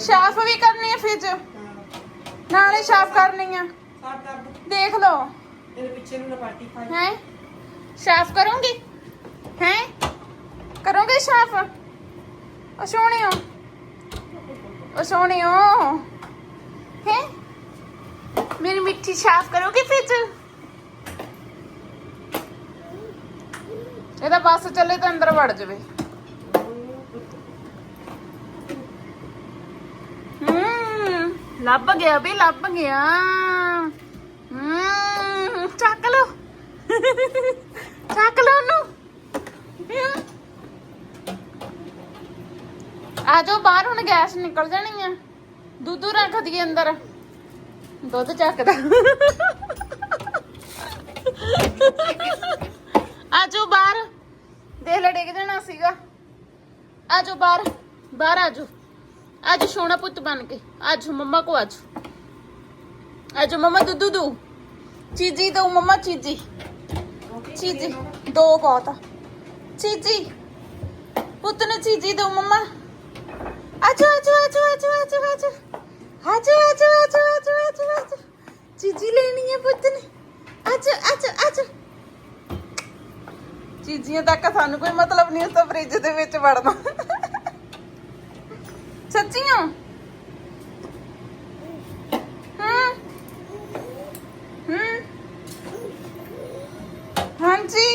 ਸਾਫ਼ ਵੀ ਕਰਨੀ ਹੈ। ਫ੍ਰਿਜ ਨਾਲੇ ਸਾਫ਼ ਕਰਨੀ ਆ। ਕਰ ਦੇਖ ਲਓ। ਇਹਦੇ ਪਿੱਛੇ ਨੂੰ ਨਾ ਪਾਟੀ ਖਾਈ ਹੈ? ਸਾਫ਼ ਕਰੋਗੇ? ਹੈ? ਕਰੋਗੇ ਸਾਫ਼ ਉਹ ਸੋਹਣਿਓ ਉਹ ਸੋਹਣਿਓ ਹੈ? ਮੇਰੀ ਮਿੱਠੀ ਸਾਫ਼ ਕਰੋਗੇ ਫ੍ਰਿਜ ਇਹਦਾ ਬੱਸ ਚੱਲੇ ਤਾਂ ਅੰਦਰ ਵੜ ਜਾਵੇ ਹੂੰ ਲੱਭ ਗਿਆ ਵੀ ਲੱਭ ਗਿਆ। ਹੂੰ ਚੱਕ ਲੋ ਚੱਕ ਲੋ ਉਹਨੂੰ। ਆ ਜਾਓ ਬਾਹਰ, ਹੁਣ ਗੈਸ ਨਿਕਲ ਜਾਣੀ ਆ। ਦੁੱਧ ਰੱਖ ਦਈਏ ਅੰਦਰ। ਦੁੱਧ ਚੱਕਦਾ। ਆਜੋ ਬਾਹਰ। ਦੇਖ ਲੈ, ਡਿੱਗ ਜਾਣਾ ਸੀਗਾ। ਆਜੋ ਬਾਹਰ। ਬਾਹਰ ਆ ਜਾਓ ਅੱਜ ਸੋਹਣਾ ਪੁੱਤ ਬਣ ਕੇ। ਅੱਜ ਮੰਮਾ ਕੋ ਅੱਜ। ਅੱਜ ਮੰਮਾ ਦੁੱਧੂ ਦੋ ਚੀਜੀ ਦੋ ਮੰਮਾ, ਚੀਜੀ। ਚੀਜੀ ਦੋ ਬਹੁਤ ਆ। ਚੀਜੀ। ਪੁੱਤ ਨੂੰ ਚੀਜੀ ਦੋ ਮੰਮਾ। ਆਜੋ ਆਜੋ ਆਜੋ ਆਜੋ ਆਜੋ ਆਜੋ। ਆਜੋ ਆਜੋ ਆਜੋ ਆਜੋ ਆਜੋ ਆਜੋ। ਚੀਜੀ ਲੈਣੀ ਹੈ ਪੁੱਤ ਨੇ। ਆਜੋ ਆਜੋ ਚੀਜ਼ੀਆਂ ਤੱਕ ਸਾਨੂੰ ਕੋਈ ਮਤਲਬ ਨਹੀਂ ਉਸ ਤੋਂ ਫ੍ਰਿਜ ਦੇ ਵਿੱਚ ਵੜਨਾ। ਸੱਚੀਆਂ? ਹਾਂ? ਹੂੰ? ਹਾਂਜੀ?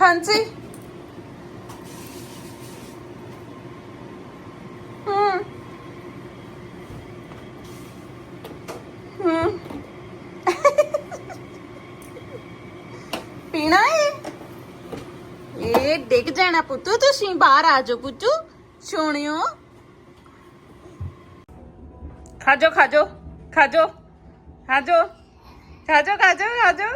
ਹਾਂਜੀ ਹੂੰ ਹੂੰ ਪੀਣਾ ਏ? ਇਹ ਡਿੱਗ ਜਾਣਾ ਪੁੱਤੂ, ਤੁਸੀਂ ਬਾਹਰ ਆ ਜਾਓ ਪੁੱਤੂ ਸੋਹਣਿਓ ਖਾਜੋ ਖਾਜੋ ਖਾਜੋ ਖਾਜੋ ਖਾਜੋ ਖਾਜੋ ਖਾਜੋ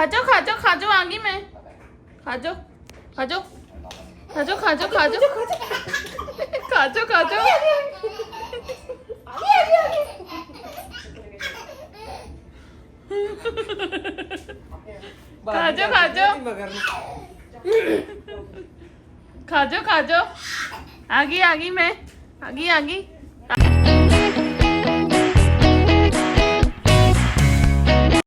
ਖਾਜੋ ਖਾਜੋ ਖਾਜੋ ਆ ਗਈ ਮੈਂ। ਖਾਜੋ ਖਾਜੋ। ਖਾਜੋ ਖਾਜੋ ਖਾਜੋ। ਖਾਜੋ ਖਾਜੋ। ਖਾਜੋ ਖਾਜੋ। ਖਾਜੋ ਖਾਜੋ। ਆ ਗਈ ਆ ਗਈ ਮੈਂ। ਆ ਗਈ।